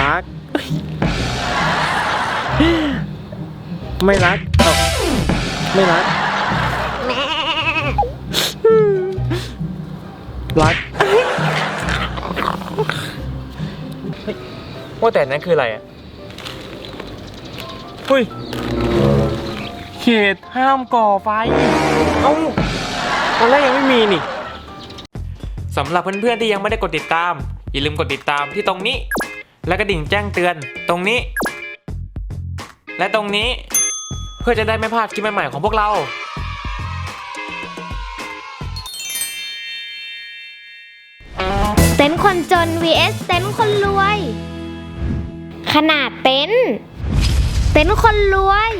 รัก ไม่รักเอ้าไม่รัก รักเฮ้ยว่าแต่นั้นคืออะไรอะเฮ้ย เขตห้ามก่อไฟ เอ้าตอนแรกยังไม่มีนี่ สำหรับเพื่อนๆที่ยังไม่ได้กดติดตาม อย่าลืมกดติดตามที่ตรงนี้ และกระดิ่งแจ้งเตือนตรงนี้ และตรงนี้เพื่อจะได้ไม่พลาดคลิปใหม่ๆของพวกเราเต็นท์คนจน vs เต็นท์คนรวย ขนาดเต็นท์เต็นท์คนรวย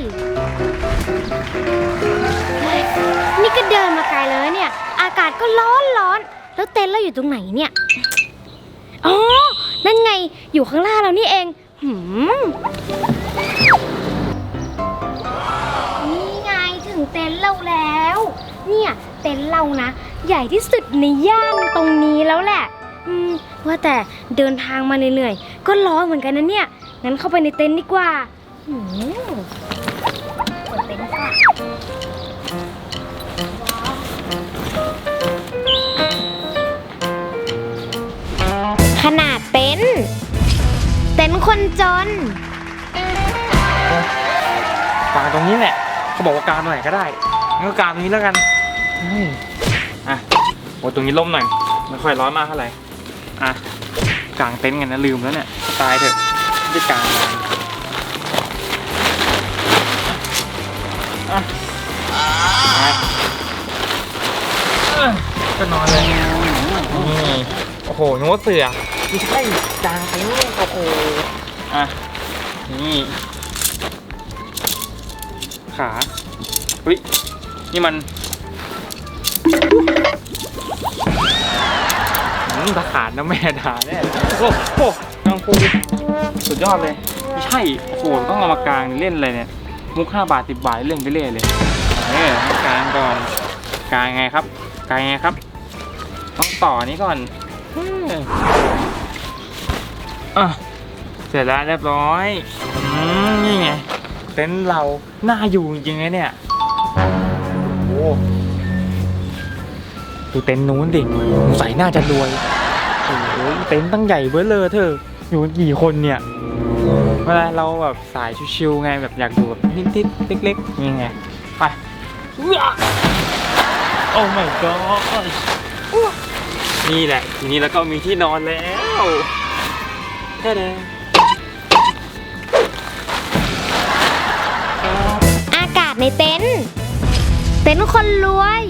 นี่ก็เดินมาไกลแล้วเนี่ย อากาศก็ร้อนร้อน แล้วเต็นท์เราอยู่ตรงไหนเนี่ย อ๋อ นั่นไงอยู่ข้างล่างเรานี่เองหืมนี่ไงถึงเต็นท์เราแล้ว เนี่ยเต็นท์เรานะ ใหญ่ที่สุดในย่านตรงนี้แล้วแหละอืมว่าแต่เดินทางมาเหนื่อยๆก็ร้อนเหมือนกันนะเนี่ยงั้นเข้าไปในเต็นท์ดีกว่าหืม จนกางตรงนี้แหละ เขาบอกว่ากลางตรงไหนก็ได้งั้นก็กางตรงนี้แล้วกันอืมอะโอ้ตรงนี้ร่มหน่อยไม่ค่อยร้อนมากเท่าไหร่อะกลางเต็นท์กันนะลืมแล้วเนี่ยตายเถอะไม่ได้กางนานอะไปเอ้ยก็นอนเลยนี่โอ้โหนึกว่าเสือไม่ใช่กางเต็นท์โอ้โห อะ นี่ ขาเฮ้ย นี่มันอืมทหารนะแม่ด่าแน่โอ้โหนางปูสุดยอดเลย ไม่ใช่ โอ้โห ต้องเอามากลางเล่นอะไรเนี่ย มุกห้าบาทสิบบาทเล่นไปเรื่อยเลยเออกลางก่อน กลางไงครับ กลางไงครับ ต้องต่อนี้ก่อนอะ สร็จแล้วเรียบร้อยอืมนี่ไงเต็นท์เราน่าอยู่จริงๆนะเนี่ยโอ้โหดูเต็นท์นู้นดิสงสัยน่าจะรวยโอ้โหเต็นท์ตั้งใหญ่เบ้อเลยเธอ อยู่กันกี่คนเนี่ยเวลาเราแบบสายชิวๆไงแบบอยากดูแบบนิดๆเล็กๆนี่ไงไปโอ้ my god นี่แหละ ทีนี้แล้วก็มีที่นอนแล้วแค่เด้ ในเต็นท์เต็นท์คนรวย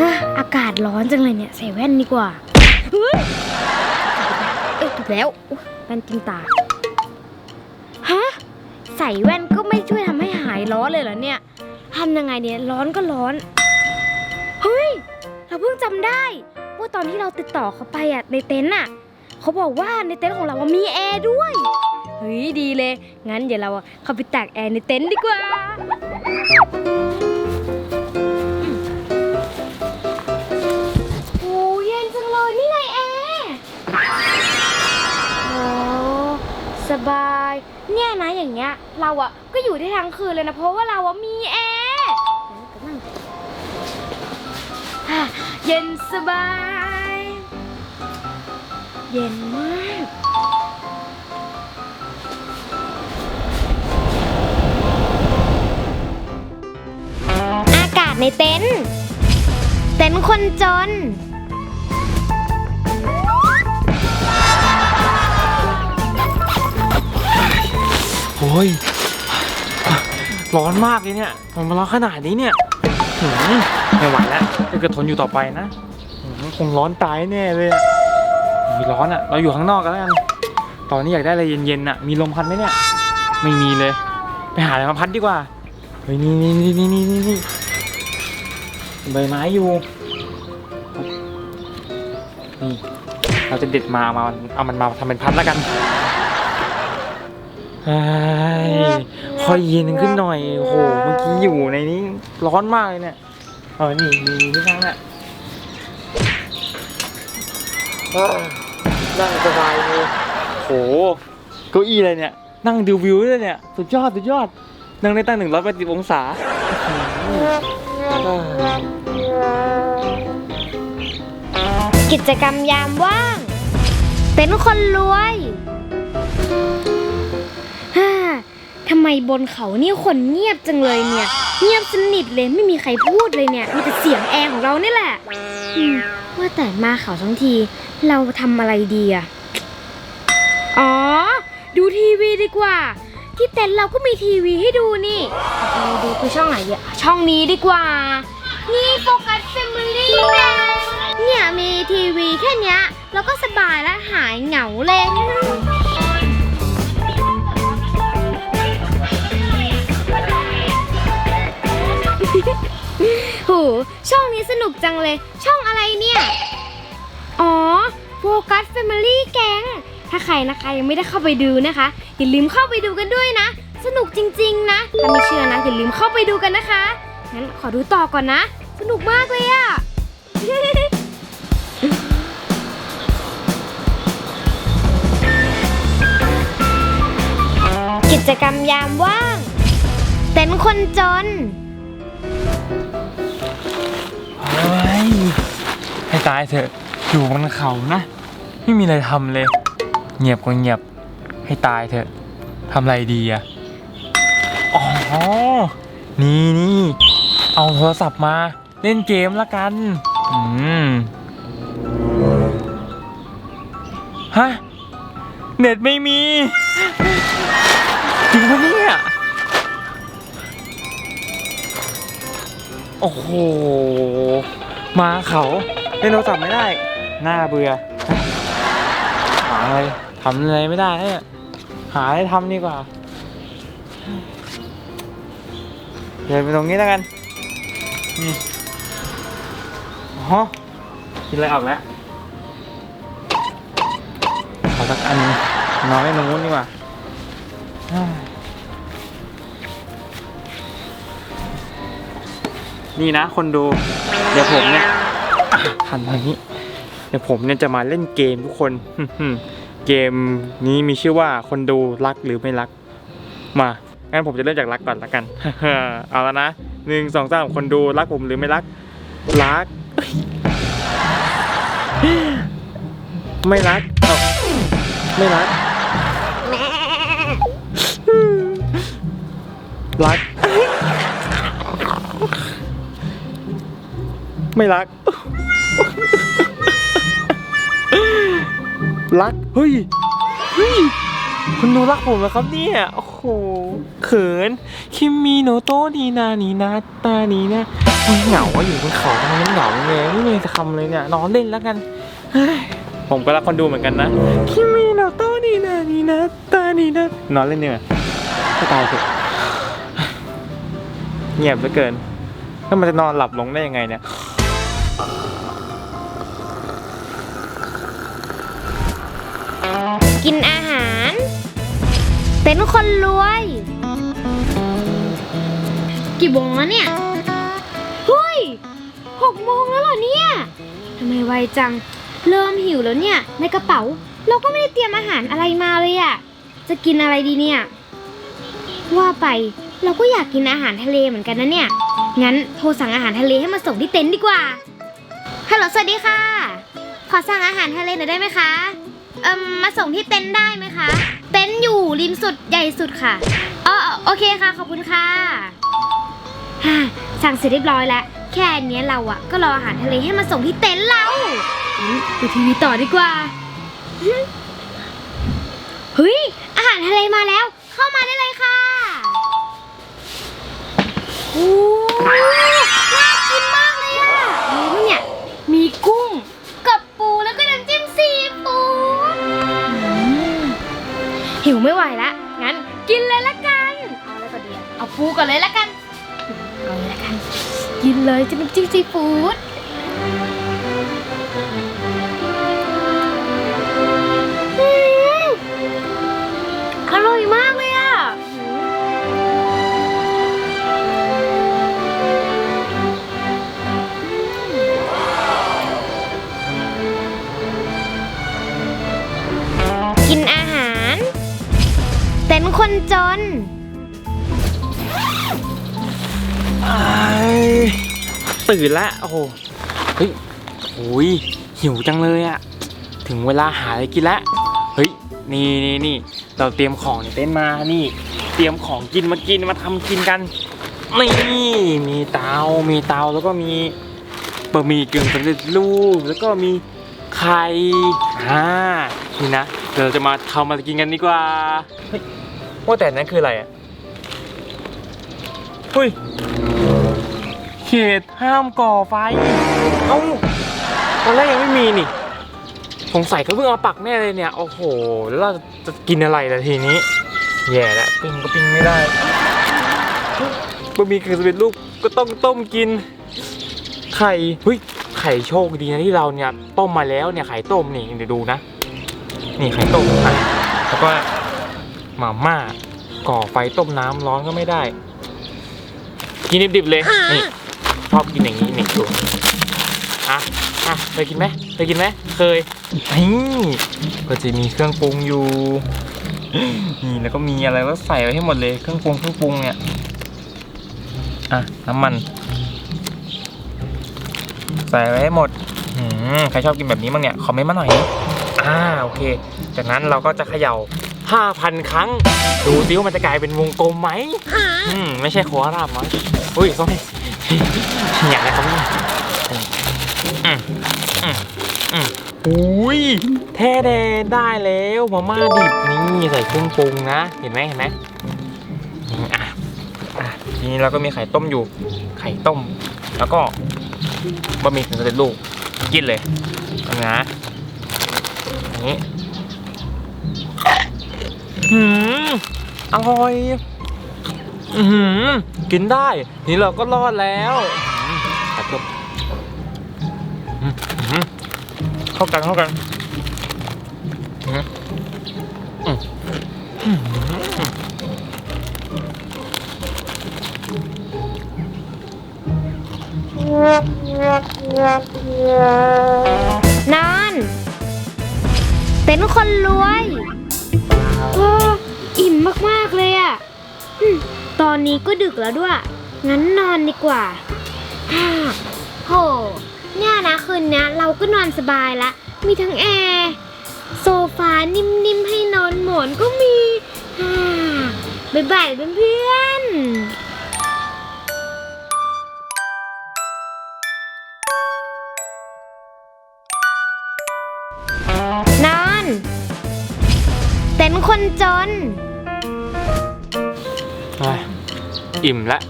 ฮะอากาศร้อนจังเลยเนี่ยใส่แว่นดีกว่าเฮ้ยเอ้ยถูกแล้วอุ๊ยแว่นจิงตาฮะใส่แว่นก็ไม่ช่วยทำให้หายร้อนเลยเหรอเนี่ยทำยังไงเนี่ยร้อนก็ร้อนเฮ้ยเราเพิ่งจำได้ว่าตอนที่เราติดต่อเขาไปอะในเต็นท์อะเขาบอกว่าในเต็นท์ของเราอะมีแอร์ด้วย ยดีเลย งั้นเดี๋ยวเราเข้าไปตากแอร์ในเต็นท์ดีกว่า โอ้เย็นจังเลยนี่ไงแอร์โอ้สบาย เนี่ยนะอย่างเงี้ย เราอะก็อยู่ได้ทั้งคืนเลยนะ เพราะว่าเราอะมีแอร์เย็นสบาย เย็นมาก ในเต็นท์เต็นท์คนจน โอ้ย ร้อนมากเลยเนี่ยมันมร้อนขนาดนี้เนี่ยหืมไม่ไหวแล้วถ้าเกิดทนอยู่ต่อไปนะหืมคงร้อนตายแน่เลยอะมีร้อนอะเราอยู่ข้างนอกกันแล้วกัน ตอนนี้อยากได้อะไรเย็นๆอะมีลมพัดไหมเนี่ย ไม่มีเลย ไปหาอะไรมาพัดดีกว่า เฮ้ยนี่นี่นี่นี่นี่นี่ ใบไม้อยู่นี่เราจะเด็ดมามาเอามันมาทำเป็นพัดแล้วกันไอ้คอยเย็นขึ้นหน่อยโอ้โหเมื่อกี้อยู่ในนี้ร้อนมากเลยเนี่ยเออนี่มีที่นั่งน่ะนั่งสบายเลยโหเก้าอี้อะไรเนี่ย นั่งดูวิวเลยเนี่ย สุดยอด สุดยอด นั่งได้ตั้งหนึ่งร้อยแปดสิบองศา กิจกรรมยามว่าง เป็นคนรวยฮ่าทำไมบนเขานี่คนเงียบจังเลยเนี่ย เงียบสนิทเลยไม่มีใครพูดเลยเนี่ย มีแต่เสียงแอร์ของเรานี่แหละอืมว่าแต่มาเขาทั้งที เราทำอะไรดีอะอ๋อ ดูทีวีดีกว่า ที่เต็นท์เราก็มีทีวีให้ดูนี่เราดูคือช่องไหนดีอะช่องนี้ดีกว่า นี่โฟกัสแฟมิลี่แมเนี่ยมีทีวีแค่เนี้ยเราก็สบายและหายเหงาเลยโหช่องนี้สนุกจังเลย ช่องอะไรเนี่ย อ๋อโฟกัสแฟมิลี่แกง ถ้าใครนะคะยังไม่ได้เข้าไปดูนะคะ อย่าลืมเข้าไปดูกันด้วยนะ สนุกจริง ๆ นะถ้าไม่เชื่อนะอย่าลืมเข้าไปดูกันนะคะงั้นขอดูต่อก่อนนะ สนุกมากเลยอะกิจกรรมยามว่าง เต็นท์คนจนเฮ้ยให้ตายเถอะอยู่บนเขานะ ไม่มีอะไรทำเลย เงียบก็เงียบให้ตายเถอะทำอะไรดีอะอ๋อ นี่นี่เอาโทรศัพท์มา เล่นเกมละกัน อืม ฮะ เน็ตไม่มี จริงปะเนี่ย โอ้โห มาเขา เล่นโทรศัพท์ไม่ได้ น่าเบื่อหาอะไร ทำอะไรไม่ได้เนี่ยหาอะไรทำดีกว่าเดินไปตรงนี้แล้วกันนี่อ๋อกินอะไรออกแล้วขอสักอันหนึ่งนอนเล่นตรงนู้นดีกว่านี่นะคนดู เดี๋ยวผมเนี่ยอะหันทางนี้ เดี๋ยวผมเนี่ยจะมาเล่นเกมทุกคน เกมนี้มีชื่อว่าคนดูรักหรือไม่รัก มา งั้นผมจะเริ่มจากรักก่อนละกัน เอาแล้วนะหนึ่งสองสามคนดูรักผมหรือไม่รัก รัก ไม่รักไม่รัก รัก ไม่รัก รัก เฮ้ย เฮ้ย คุณดูรักผมเหรอครับเนี่ย โอ้โห เขิน คิมมีโนโตะดีนานีนาตานีนะโอ้ยเหงาอะอยู่บนเขาทำไมมันเหงาเลยไม่มีจะทำเลยเนี่ยนอนเล่นแล้วกันเฮ้ยผมก็รักคนดูเหมือนกันนะ คิมมีโนโตะดีนานีนาตานีนะนอนเล่นเนี่ยก็ตายเถอะเงียบเหลือเกินแล้วมันจะนอนหลับลงได้ยังไงเนี่ย กินอาหาร เป็นคนรวย กี่โมงแล้วเนี่ยเฮ้ยหกโมงแล้วเหรอเนี่ยทำไมไวจัง เริ่มหิวแล้วเนี่ย ในกระเป๋า เราก็ไม่ได้เตรียมอาหารอะไรมาเลยอะจะกินอะไรดีเนี่ย ว่าไปเราก็อยากกินอาหารทะเลเหมือนกันนะเนี่ย งั้นโทรสั่งอาหารทะเลให้มาส่งที่เต็นท์ดีกว่าฮัลโหลสวัสดีค่ะ ขอสั่งอาหารทะเลหน่อยได้ไหมคะ เอิมมาส่งที่เต็นท์ได้ไหมคะ เต็นท์อยู่ริมสุดใหญ่สุดค่ะอ๋อโอเคค่ะ ขอบคุณค่ะฮ่าสั่งเสร็จเรียบร้อยแล้ว แค่เนี้ยเราอะก็รออาหารทะเลให้มาส่งที่เต็นท์เรางั้นดูทีวีต่อดีกว่า เฮ้ย อาหารทะเลมาแล้ว เข้ามาได้เลยค่ะโอ้ กูก่อนเลยละกัน เอาเลยละกัน กินเลยจะน้มจิ้มซีฟู้ด ตื่นแล้วโอ้โหเฮ้ยโอ้ยหิวจังเลยอะถึงเวลาหาอะไรกินแล้วเฮ้ยนี่นี่นี่เราเตรียมของในเต็นมานี่ เตรียมของกินมากินมาทำกินกันนี่มีเตา มีเตาแล้วก็มีบะหมี่กึ่งสำเร็จรูปแล้วก็มีไข่อ่านี่นะเดี๋ยวเราจะมาทำอะไรกินกันดีกว่าเฮ้ยว่าแต่นั้นคืออะไรอะเฮ้ย เขตห้ามก่อไฟ เอ้าตอนแรกยังไม่มีนี่ สงสัยเขาเพิ่งเอาปักแน่เลยเนี่ย โอ้โห แล้วเราจะกินอะไรล่ะทีนี้ แย่แล้วปิ้งก็ปิ้งไม่ได้บะหมี่กึ่งสำเร็จรูปก็ต้องต้มกิน ไข่เฮ้ยไข่โชคดีนะที่เราเนี่ยต้มมาแล้วเนี่ยไข่ต้มนี่เดี๋ยวดูนะ นี่ไข่ต้มอะแล้วก็มาม่าก่อไฟต้มน้ำร้อนก็ไม่ได้ กินดิบๆเลยนี่ ชอบกินอย่างนี้นี่ดูอะอะเคยกินไหมเคยกินไหมเคยนี่ก็จะมีเครื่องปรุงอยู่นี่แล้วก็มีอะไรก็ใส่ไว้ให้หมดเลยเครื่องปรุงเครื่องปรุงเนี่ยอะน้ำมัน ใส่ไว้ให้หมดอืมใครชอบกินแบบนี้บ้างเนี่ยคอมเมนต์มาหน่อยอ่าโอเค จากนั้นเราก็จะเขย่า5,000 ครั้ง ดูซิว่ามันจะกลายเป็นวงกลมไหมอืมไม่ใช่โคอาราบมั้งอุ้ย sorry อย่างไรครับเนี่ยอืมอืมอืมอุ้ยแท้แดได้แล้วมาม่าดิบนี่ใส่เครื่องปรุงนะ เห็นไหมเห็นไหมอะอะทีนี้เราก็มีไข่ต้มอยู่ ไข่ต้ม แล้วก็บะหมี่สำเร็จรูปกินเลยนะอย่างนี้หืมอร่อย อือหือ กินได้ นี่เราก็รอดแล้วอืมครับผมอืมอืมเข้ากันเข้ากันอืมอืมอืมนอนเป็นคนรวยโอ้อิ่มมากๆ อนนี้ก็ดึกแล้วด้วย งั้นนอนดีกว่าฮ่าโห เนี่ยนะคืนเนี้ยเราก็นอนสบายละ มีทั้งแอร์โซฟานิ่มๆให้นอนหมอนก็มีฮ่าบ๊ายบายเพื่อนๆนอนเป็นคนจน อิ่มแล้ว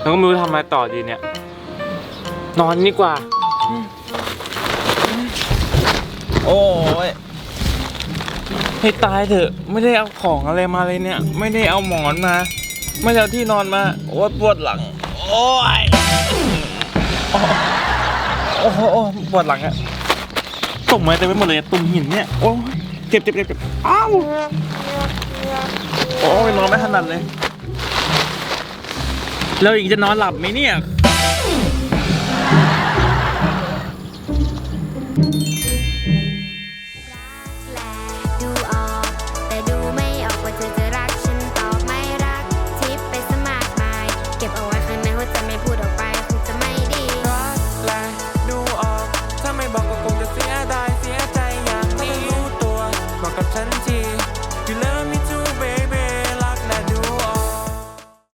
แล้วก็ไม่รู้ทำอะไรต่อดีเนี่ย นอนดีกว่า โอ้ยให้ตายเถอะ ไม่ได้เอาของอะไรมาเลยเนี่ย ไม่ได้เอาหมอนมา ไม่ได้เอาที่นอนมาโอ้ยปวดหลัง โอ้ยโอ้โหโอ้โหปวดหลังอะตกมาเต็มไปหมดเลยตุ่มหินเนี่ยโอ้ยเจ็บเจ็บเจ็บเจ็บอ้าวโอ้ยนอนไม่ถนัดเลย แล้วอีกจะนอนหลับไหมเนี่ย